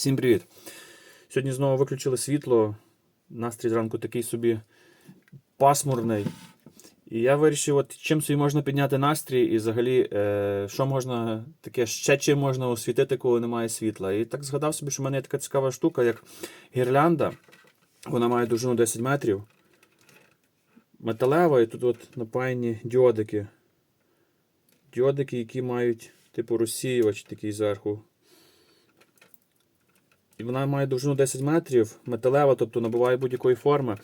Всім привіт! Сьогодні знову виключили світло. Настрій зранку такий собі пасмурний. І я вирішив, от чим собі можна підняти настрій, і взагалі, е, що можна таке, ще чим можна освітити, коли немає світла. І так згадав собі, що в мене є така цікава штука, як гірлянда. Вона має довжину 10 метрів. Металева, і тут от напаяні діодики. Діодики, які мають, типу, розсіювач такий зверху. І вона має довжину 10 метрів, металева, тобто набуває будь-якої форми.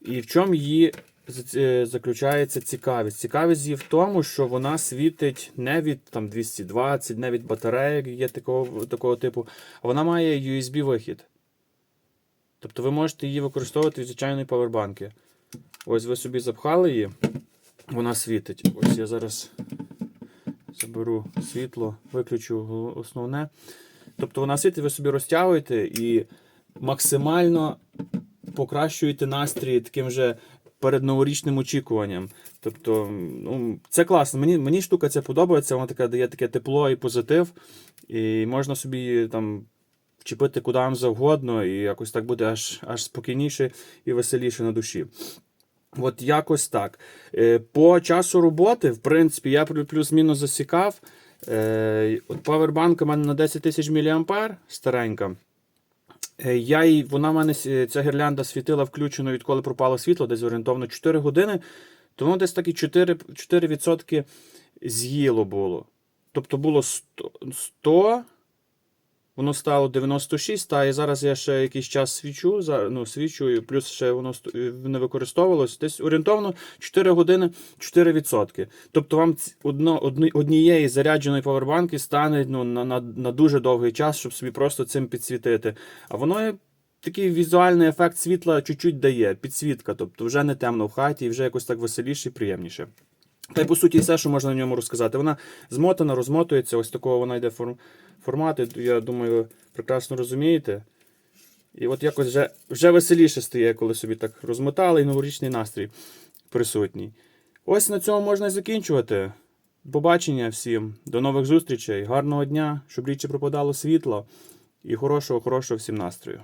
І в чому її е, заключається цікавість? Цікавість її в тому, що вона світить не від там, 220, не від батареїк є такого, такого типу, а вона має USB-вихід. Тобто ви можете її використовувати від звичайної павербанки. Ось ви собі запхали її, вона світить. Ось я зараз заберу світло, виключу основне. Тобто вона світить, ви собі розтягуєте і максимально покращуєте настрій таким же передноворічним очікуванням. Тобто, ну, це класно. Мені, мені штука ця подобається, вона така дає таке тепло і позитив. І можна собі там вчепити куди вам завгодно, і якось так буде аж, аж спокійніше і веселіше на душі. От якось так. Е, По часу роботи, в принципі, я плюс-мінус засікав. Е, От Powerbank у мене на 10 тисяч мА старенька. Е, Я їй, вона в мене ця гірлянда світила включено, відколи пропало світло, десь орієнтовно 4 години. То воно десь такі 4%, 4% з'їло було. Тобто було 100, 100 Воно стало 96, та і зараз я ще якийсь час свічу, ну, свічу, і плюс ще воно не використовувалось. Десь орієнтовно 4 години 4%. Тобто вам одно, одні, однієї зарядженої павербанки стане ну, на, на, на дуже довгий час, щоб собі просто цим підсвітити. А воно такий візуальний ефект світла чуть-чуть дає, підсвітка, тобто вже не темно в хаті, і вже якось так веселіше і приємніше. Та й по суті все, що можна на ньому розказати. Вона змотана, розмотується, ось такого вона йде форм... формату. Я думаю, ви прекрасно розумієте. І от якось вже, вже веселіше стає, коли собі так розмотали, і новорічний настрій присутній. Ось на цьому можна і закінчувати. Побачення всім, до нових зустрічей, гарного дня, щоб рідше пропадало світло і хорошого, хорошого всім настрою.